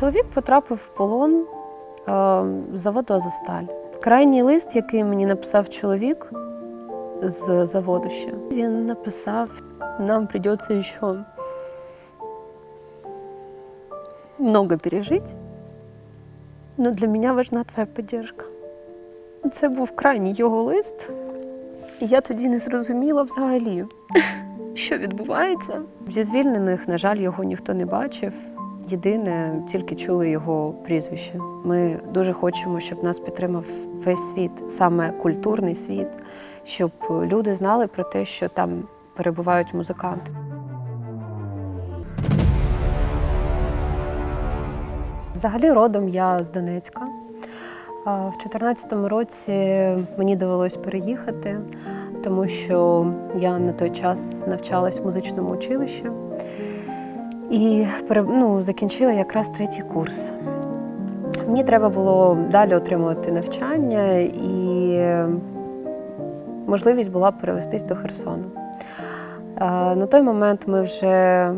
Чоловік потрапив в полон е, заводу Азовсталь. Крайній лист, який мені написав чоловік з заводу ще, він написав: нам придеться ще много пережити, але для мене важна твоя підтримка. Це був крайній його лист, і я тоді не зрозуміла взагалі, що відбувається. Зі звільнених, на жаль, його ніхто не бачив. Єдине, тільки чули його прізвище. Ми дуже хочемо, щоб нас підтримав весь світ, саме культурний світ, щоб люди знали про те, що там перебувають музиканти. Взагалі родом я з Донецька. В 2014 році мені довелось переїхати, тому що я на той час навчалась в музичному училищі і ну, закінчила якраз третій курс. Мені треба було далі отримувати навчання, і можливість була перевестись до Херсону. На той момент ми вже е,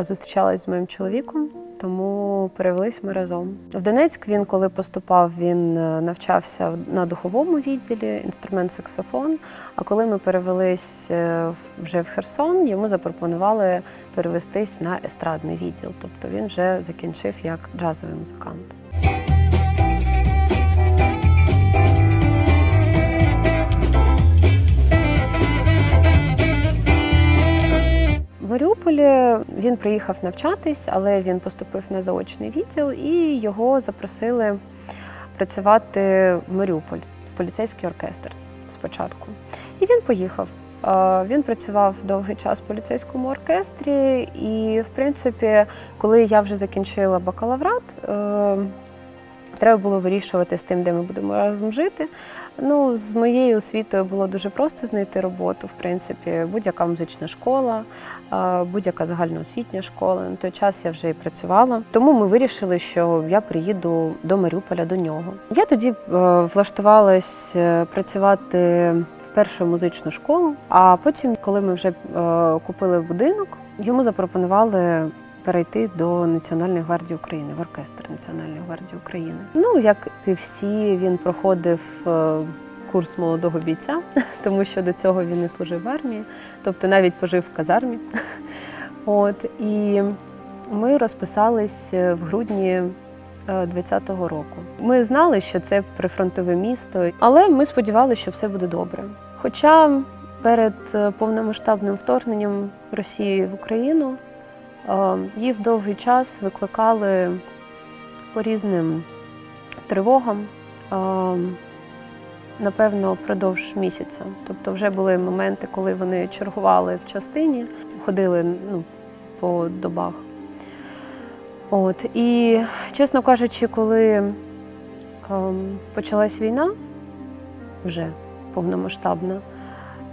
зустрічалися з моїм чоловіком, тому перевелись ми разом. В Донецьк він, коли поступав, він е, навчався на духовому відділі, інструмент саксофон. А коли ми перевелись е, вже в Херсон, йому запропонували перевестись на естрадний відділ. Тобто він вже закінчив як джазовий музикант. Маріуполі він приїхав навчатись, але він поступив на заочний відділ і його запросили працювати в Маріуполь в поліцейський оркестр спочатку. І він поїхав. Він працював довгий час в поліцейському оркестрі, і, в принципі, коли я вже закінчила бакалаврат, е, треба було вирішувати з тим, де ми будемо разом жити. Ну, з моєю освітою було дуже просто знайти роботу, в принципі, будь-яка музична школа, будь-яка загальноосвітня школа. На той час я вже і працювала. Тому ми вирішили, що я приїду до Маріуполя до нього. Я тоді е, влаштувалась е, працювати в першу музичну школу. А потім, коли ми вже е, купили будинок, йому запропонували. Перейти до Національної гвардії України в оркестр Національної гвардії України. Ну як і всі, він проходив е, курс молодого бійця, тому що до цього він не служив в армії, тобто навіть пожив в казармі. От і ми розписались е, в грудні 20-го року. Ми знали, що це прифронтове місто, але ми сподівалися, що все буде добре. Хоча перед е, повномасштабним вторгненням Росії в Україну е, їх довгий час викликали по різним тривогам. е, Напевно, впродовж місяця. Тобто, вже були моменти, коли вони чергували в частині, ходили ну, по добах. От. І, чесно кажучи, коли ем, почалась війна, вже повномасштабна,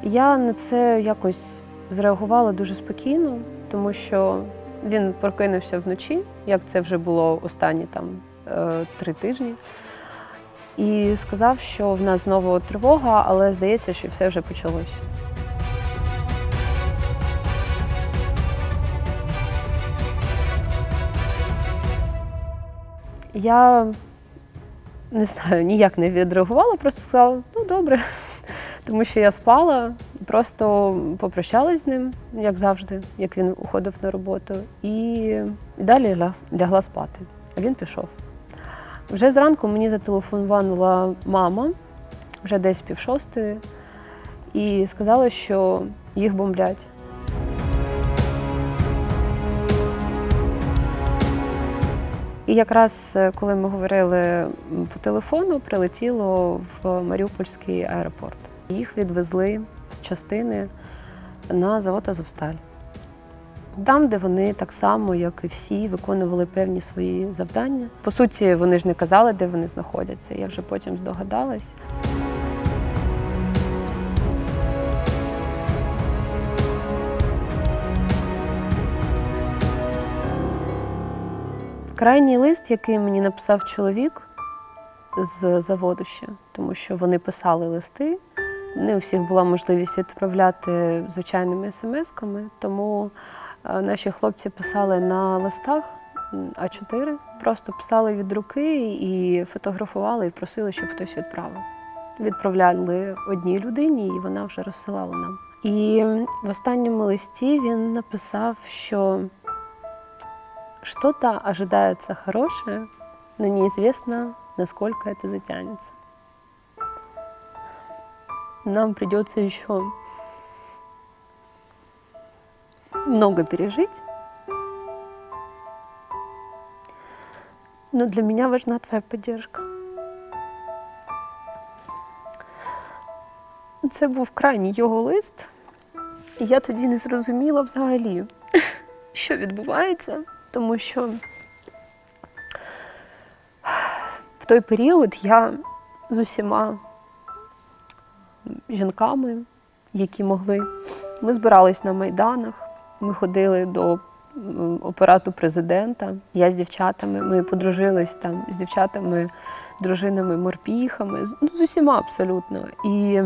я на це якось зреагувала дуже спокійно, тому що він прокинувся вночі, як це вже було останні там е, три тижні, і сказав, що в нас знову тривога, але здається, що все вже почалось. Я не знаю, ніяк не відреагувала, просто сказала, ну добре, тому що я спала, просто попрощалась з ним, як завжди, як він уходив на роботу, і далі лягла, спати. А він пішов. Вже зранку мені зателефонувала мама, вже десь пів шостої, і сказала, що їх бомблять. І якраз е, коли ми говорили по телефону, прилетіло в Маріупольський аеропорт. Їх відвезли з частини на завод Азовсталь. Там, де вони так само, як і всі, виконували певні свої завдання. По суті, вони ж не казали, де вони знаходяться. Я вже потім здогадалась. Крайній лист, який мені написав чоловік з заводу ще, тому що вони писали листи. Не у всіх була можливість відправляти звичайними смс-ками, тому е, наші хлопці писали на листах А4, просто писали від руки і фотографували, і просили, щоб хтось відправив. Відправляли одній людині, і вона вже розсилала нам. І в останньому листі він написав, що что-то ожидается хорошее, но неизвестно, насколько это затянется. Нам придется еще много пережить. Но для меня важна твоя поддержка. Це був крайній його лист. І я тоді не зрозуміла взагалі, що відбувається, тому що в той період я з усіма жінками, які могли, ми збирались на майданах, ми ходили до м, апарату президента. Я з дівчатами, ми подружились там з дівчатами, дружинами, морпіхами, ну, з усіма абсолютно. І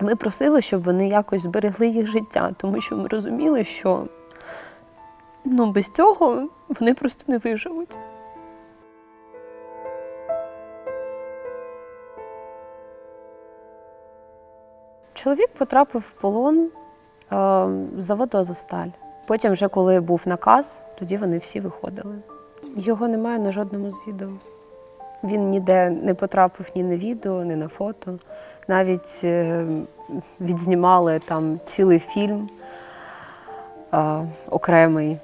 ми просили, щоб вони якось зберегли їх життя, тому що ми розуміли, що ну, без цього вони просто не виживуть. Чоловік потрапив в полон е, заводу Азовсталь. Потім, вже коли був наказ, тоді вони всі виходили. Його немає на жодному з відео. Він ніде не потрапив ні на відео, ні на фото. Навіть е, відзнімали там цілий фільм е, окремий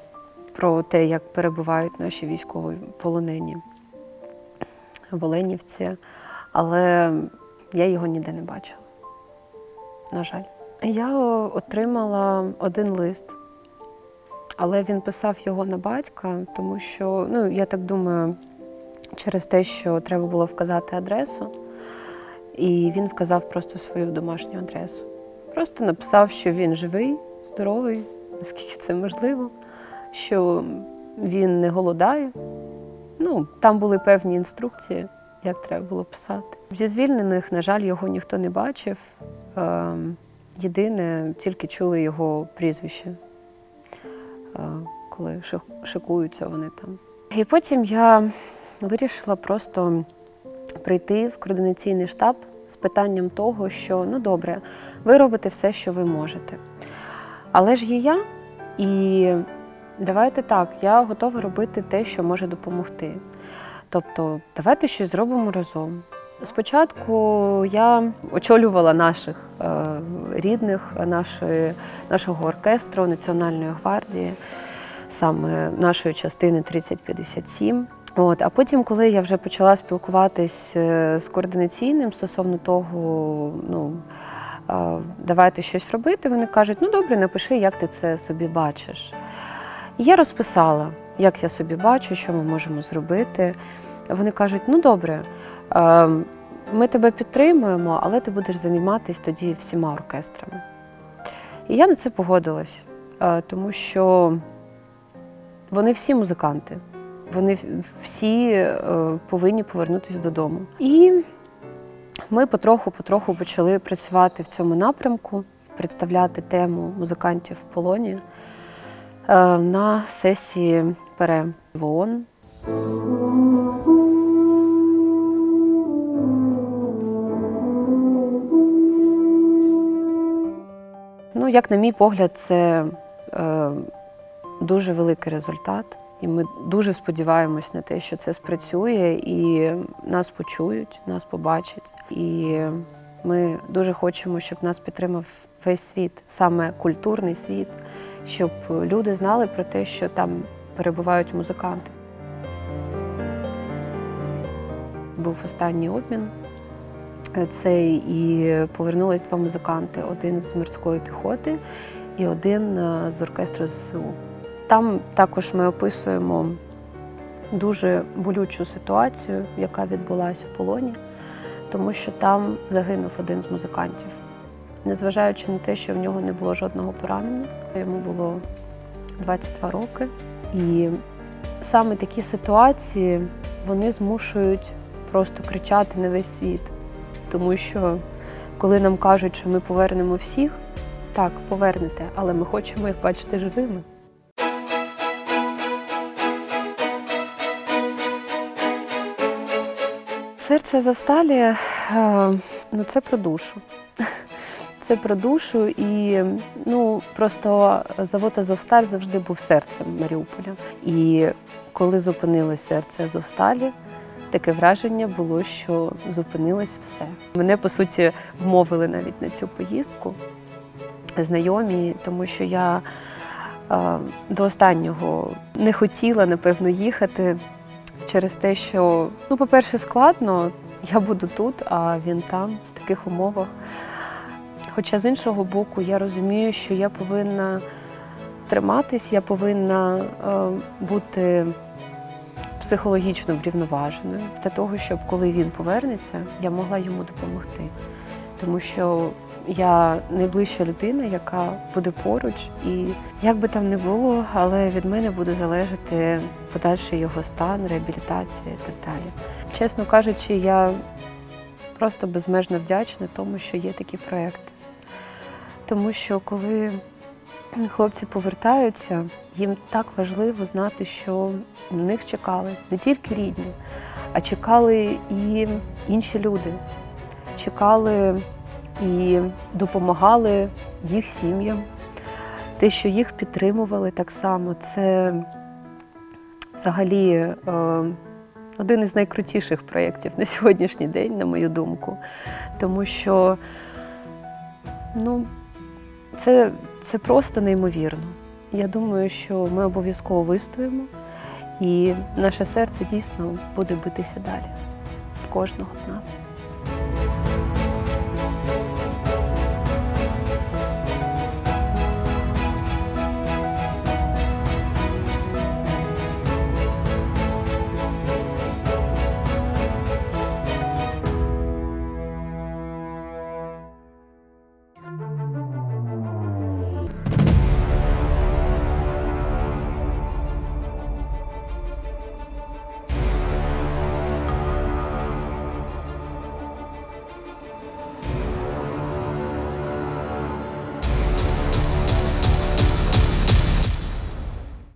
про те, як перебувають наші військові полонені в Оленівці. Але я його ніде не бачила. На жаль. Я отримала один лист, але він писав його на батька, тому що, ну, я так думаю, через те, що треба було вказати адресу, і він вказав просто свою домашню адресу. Просто написав, що він живий, здоровий, наскільки це можливо, що він не голодає. Ну, там були певні інструкції, як треба було писати. Зі звільнених, на жаль, його ніхто не бачив. Ем, Єдине, тільки чули його прізвище, е, коли шикуються вони там. І потім я вирішила просто прийти в координаційний штаб з питанням того, що ну добре, ви робите все, що ви можете. Але ж є я, і давайте так, я готова робити те, що може допомогти. Тобто, давайте щось зробимо разом. Спочатку я очолювала наших е, рідних, нашої, нашого оркестру Національної гвардії, саме нашої частини 3057. От, а потім, коли я вже почала спілкуватись е, з координаційним стосовно того, ну давайте щось робити, вони кажуть, ну добре, напиши, як ти це собі бачиш. Я розписала, як я собі бачу, що ми можемо зробити. Вони кажуть, ну добре, ми тебе підтримуємо, але ти будеш займатися тоді всіма оркестрами. І я на це погодилась, е, тому що вони всі музиканти, вони всі е, повинні повернутися додому. І ми потроху-потроху почали працювати в цьому напрямку, представляти тему музикантів в полоні е, на сесії ПЕРЕ в ООН. Ну, як на мій погляд, це е, дуже великий результат. І ми дуже сподіваємось на те, що це спрацює, і нас почують, нас побачать. І ми дуже хочемо, щоб нас підтримав весь світ, саме культурний світ, щоб люди знали про те, що там перебувають музиканти. Був останній обмін. Е, Це і повернулись два музиканти: один з морської піхоти і один е, з оркестру ЗСУ. Там також ми описуємо дуже болючу ситуацію, яка відбулася в полоні, тому що там загинув один з музикантів. Незважаючи на те, що в нього не було жодного поранення, йому було 22 роки. І саме такі ситуації вони змушують просто кричати на весь світ тому що коли нам кажуть, що ми повернемо всіх, так, повернете, але ми хочемо їх бачити живими. Серце завсталі е, ну, це про душу. Це про душу і ну просто завод Азовсталь завжди був серцем Маріуполя. І коли зупинилось серце Азовсталі, таке враження було, що зупинилось все. Мене по суті вмовили навіть на цю поїздку знайомі, тому що я е, до останнього не хотіла напевно їхати через те, що ну, по-перше, складно. Я буду тут, а він там, в таких умовах. Хоча з іншого боку, я розумію, що я повинна триматись, я повинна е, бути психологічно врівноваженою для того, щоб коли він повернеться, я могла йому допомогти. Тому що я найближча людина, яка буде поруч, і як би там не було, але від мене буде залежати подальший його стан, реабілітація і так далі. Чесно кажучи, я просто безмежно вдячна тому, що є такі проекти. Тому що коли хлопці повертаються, їм так важливо знати, що на них чекали не тільки рідні, а чекали і інші люди. Чекали і допомагали їх сім'ям. Те, що їх підтримували так само, це взагалі е, один із найкрутіших проєктів на сьогоднішній день, на мою думку. Тому що ну, це, це просто неймовірно. Я думаю, що ми обов'язково вистоїмо, і наше серце дійсно буде битися далі. Кожного з нас.